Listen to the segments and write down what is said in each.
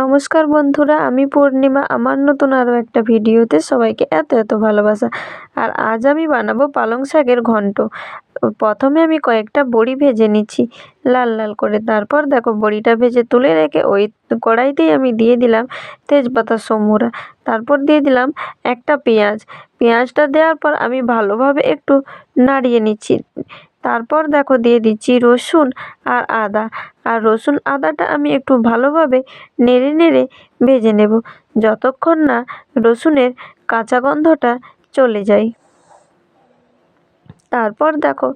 নমস্কার বন্ধুরা, আমি পূর্ণিমা। আমার নতুন আরও একটা ভিডিওতে সবাইকে এত এত ভালোবাসা। আর আজ আমি বানাবো পালং শাকের ঘন্ট। প্রথমে আমি কয়েকটা বড়ি ভেজে নিচ্ছি, লাল লাল করে। তারপর দেখো, বড়িটা ভেজে তুলে রেখে ওই কড়াইতেই আমি দিয়ে দিলাম তেজপাতা সমুরা তারপর দিয়ে দিলাম একটা পেঁয়াজ। পেঁয়াজটা দেওয়ার পর আমি ভালোভাবে একটু নাড়িয়ে নিচ্ছি। তারপর দেখো দিয়ে দিচ্ছি রসুন আর আদা। আর রসুন আদাটা আমি একটু ভালোভাবে নেড়ে নেড়ে ভেজে নেব, যতক্ষণ না রসুনের কাঁচা গন্ধটা চলে যায়। তারপর দেখো,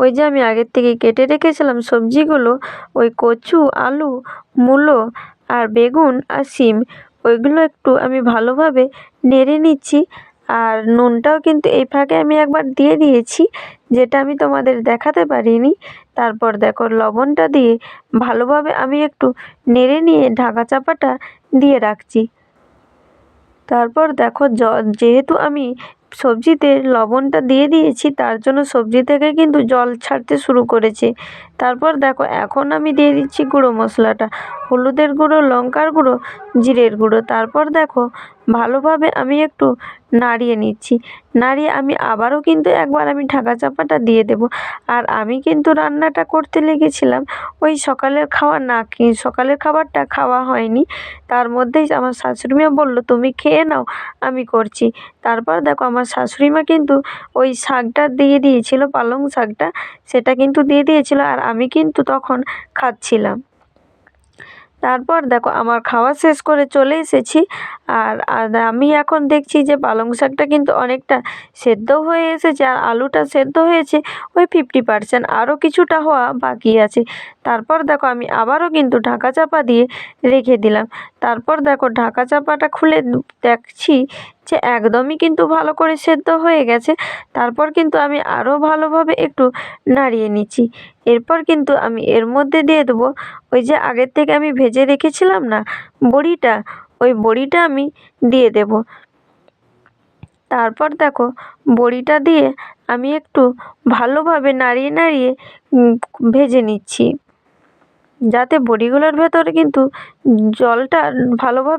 ওই যে আমি আগের থেকে কেটে রেখেছিলাম সবজিগুলো, ওই কচু, আলু, মূলো আর বেগুন আর শিম, ওইগুলো একটু আমি ভালোভাবে নেড়ে নিচ্ছি আর নুনটাও কিন্তু এই ফাঁকে আমি একবার দিয়ে দিয়েছি, যেটা আমি তোমাদের দেখাতে পারিনি। তারপর দেখো লবণটা দিয়ে ভালোভাবে আমি একটু নেড়ে নিয়ে ঢাকা চাপাটা দিয়ে রাখছি। তারপর দেখো যেহেতু আমি সবজিতে লবণটা দিয়ে দিয়েছি, তার জন্য সবজি থেকে কিন্তু জল ছাড়তে শুরু করেছে। তারপর দেখো এখন আমি দিয়ে দিচ্ছি গুঁড়ো মশলাটা। হলুদের গুঁড়ো, লঙ্কার গুঁড়ো, জিরের গুঁড়ো। তারপর দেখো, ভালোভাবে আমি একটু নাড়িয়ে নিচ্ছি। নাড়িয়ে আমি আবারও কিন্তু একবার আমি ঢাকা চাপাটা দিয়ে দেব। আর আমি কিন্তু রান্নাটা করতে লেগেছিলাম, ওই সকালের খাওয়া না সকালের খাবারটা খাওয়া হয়নি। তার মধ্যেই আমার শাশুড়ি মা বলল, তুমি খেয়ে নাও, আমি করছি। তারপর দেখো, আমার শাশুড়িমা কিন্তু ওই শাকটা দিয়ে দিয়েছিল, পালং শাকটা, সেটা কিন্তু দিয়ে দিয়েছিল, আর আমি কিন্তু তখন খাচ্ছিলাম। তারপর দেখো আমার খাওয়া শেষ করে চলে এসেছি। আর আমি এখন দেখছি যে পালং শাকটা কিন্তু অনেকটা সেদ্ধ হয়ে এসেছে আর আলুটা সেদ্ধ হয়েছে, ওই ফিফটি পার্সেন্ট আরও কিছুটা হওয়া বাকি আছে। তারপর দেখো আমি আবারও কিন্তু ঢাকা চাপা দিয়ে রেখে দিলাম। তারপর দেখো ঢাকা চাপাটা খুলে দেখছি যে একদমই কিন্তু ভালো করে সেদ্ধ হয়ে গেছে, তারপর কিন্তু আমি আরও ভালোভাবে একটু নাড়িয়ে নিচ্ছি। এরপর কিন্তু আমি এর মধ্যে দিয়ে দেবো ওই যে আগের থেকে আমি ভেজে রেখেছিলাম না, বড়িটা, ওই বড়িটা আমি দিয়ে দেব। তারপর দেখো, বড়িটা দিয়ে আমি একটু ভালোভাবে নাড়িয়ে নাড়িয়ে ভেজে নিচ্ছি। যাতে বড়িগুলোর ভেতরে কিন্তু জলটা ভালোভাবে